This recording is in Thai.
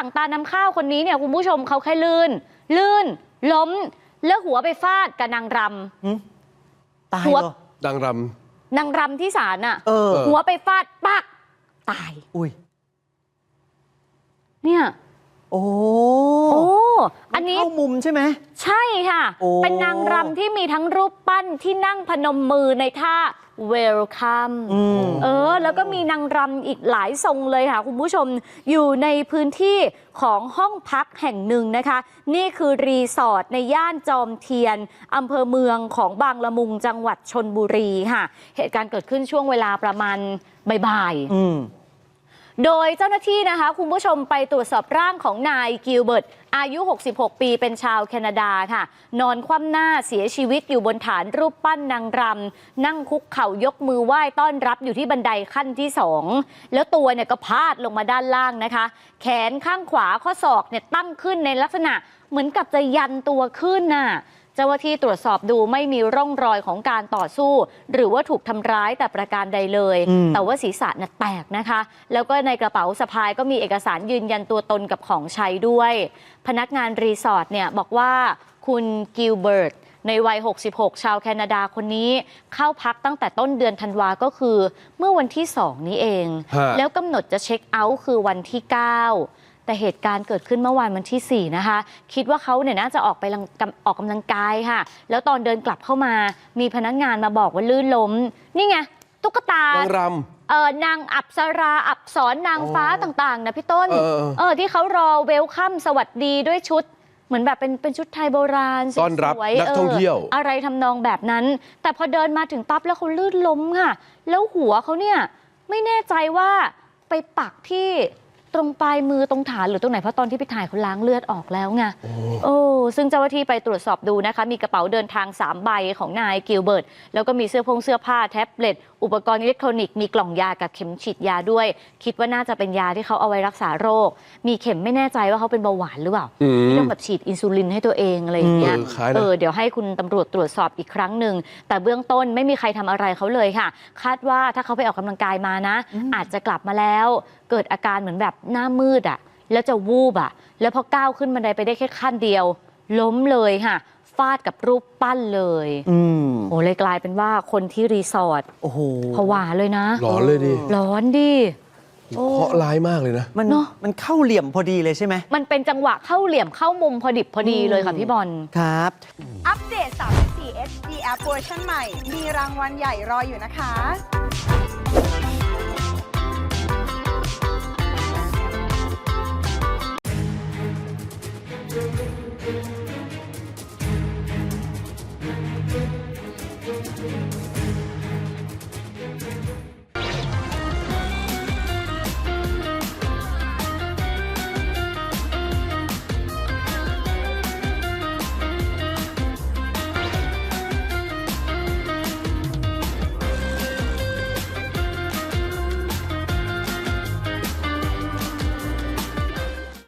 รั่งตาน้ำข้าวคนนี้เนี่ยคุณผู้ชมเขาแค่ลื่น ลื่น ล้ม แล้วหัวไปฟาดกับนางรตายหัว เหรอ ดังรำนางรำที่ศาลน่ะ เออ หัวไปฟาดปัก ตาย อุ้ย เนี่ย โอ้โอ้อันนี้เข้ามุมใช่ไหม ใช่ค่ะโอ้เป็นนางรำที่มีทั้งรูปปั้นที่นั่งพนมมือในท่า welcome อืมเออ แล้วก็มีนางรำอีกหลายทรงเลยค่ะ คุณผู้ชมอยู่ในพื้นที่ของห้องพักแห่งหนึ่งนะคะ นี่คือรีสอร์ทในย่านจอมเทียนอำเภอเมืองของบางละมุงจังหวัดชนบุรีค่ะ เหตุการณ์เกิดขึ้นช่วงเวลาประมาณบ่ายๆอืม โดยเจ้าหน้าที่นะคะ คุณผู้ชมไปตรวจสอบร่างของนายกิลเบิร์ตอายุ 66 ปีเป็นชาวแคนาดาค่ะ นอนคว่ำหน้าเสียชีวิตอยู่บนฐานรูปปั้นนางรำ นั่งคุกเข่ายกมือไหว้ต้อนรับอยู่ที่บันไดขั้นที่สองแล้วตัวเนี่ยก็พาดลงมาด้านล่างนะคะ แขนข้างขวาข้อศอกเนี่ยตั้งขึ้นในลักษณะเหมือนกับจะยันตัวขึ้นน่ะ เจ้าหน้าที่ตรวจสอบดูไม่มีร่องรอยของการต่อสู้ หรือว่าถูกทำร้ายแต่ประการใดเลยอืมแต่ว่าศีรษะน่ะแตกนะคะ แล้วก็ในกระเป๋าสะพายก็มีเอกสารยืนยันตัวตนกับของใช้ด้วย พนักงานรีสอร์ทเนี่ยบอกว่าคุณกิลเบิร์ตในวัย 66 ชาวแคนาดาคนนี้เข้าพักตั้งแต่ต้นเดือนธันวาก็คือ เมื่อวันที่ 2 นี้เองฮะแล้วกำหนดจะเช็คเอาท์คือวันที่ 9 แต่เหตุการณ์เกิดขึ้นเมื่อวานวันที่ 4 นะคะ คิดว่าเขาเนี่ยน่าจะออกไปลังกำออกกำลังกายค่ะ แล้วตอนเดินกลับเข้ามา มีพนักงานมาบอกว่าลื่นล้ม นี่ไง ตุ๊กตาำนางรเออนางอับสราอับสรนางฟ้าอ๋อต่างๆนะพี่ต้นเออเออเออที่เขารอเวลคัมสวัสดีด้วยชุดเหมือนแบบเป็นเป็นชุดไทยโบราณต้อนรับสวยๆนักท่องเที่ยว อะไรทำนองแบบนั้น แต่พอเดินมาถึงปั๊บแล้วเขาลื่นล้มค่ะ แล้วหัวเขาเนี่ยไม่แน่ใจว่าไปปักที่ ตรงปลายมือตรงฐานหรือตรงไหนเพราะตอนที่ไปถ่ายเขาล้างเลือดออกแล้วไงำโอ้โอ้ซึ่งเจ้าหน้าที่ไปตรวจสอบดูนะคะ มีกระเป๋าเดินทาง 3 ใบของนายกิลเบิร์ตแล้วก็มีเสื้อพงเสื้อผ้าแท็บเล็ตอุปกรณ์อิเล็กทรอนิกส์มีกล่องยากับเข็มฉีดยาด้วย คิดว่าน่าจะเป็นยาที่เขาเอาไว้รักษาโรค มีเข็มไม่แน่ใจว่าเขาเป็นเบาหวานหรือเปล่าอืมที่ต้องแบบฉีดอินซูลินให้ตัวเองอะไรอย่างเงี้ยเออคล้ายนะเออเดี๋ยวให้คุณตำรวจตรวจสอบอีกครั้งหนึ่งแต่เบื้องต้นไม่มีใครทำอะไรเขาเลยค่ะ คาดว่าถ้าเขาไปออกกำลังกายมานะ อาจจะกลับมาแล้ว เกิดอาการเหมือนแบบหน้ามืดอะแล้วจะวูบอะแล้วพอก้าวขึ้นบันไดไปได้แค่ขั้นเดียว ล้มเลยค่ะฟาดกับรูปปั้นเลยอืมโอ้เลยกลายเป็นว่าคนที่รีสอร์ทโอ้โหผวาเลยนะหลอนเลยดิร้อนดิ โอ้ เคราะห์ร้ายมากเลยนะ มันเนอะ มันเข้าเหลี่ยมพอดีเลยใช่ไหมมันเป็นจังหวะเข้าเหลี่ยมเข้ามุมพอดิบพอดีเลยค่ะพี่บอล ครับ อัปเดต 34 HD App เวอร์ชันใหม่ มีรางวัลใหญ่รออยู่นะคะ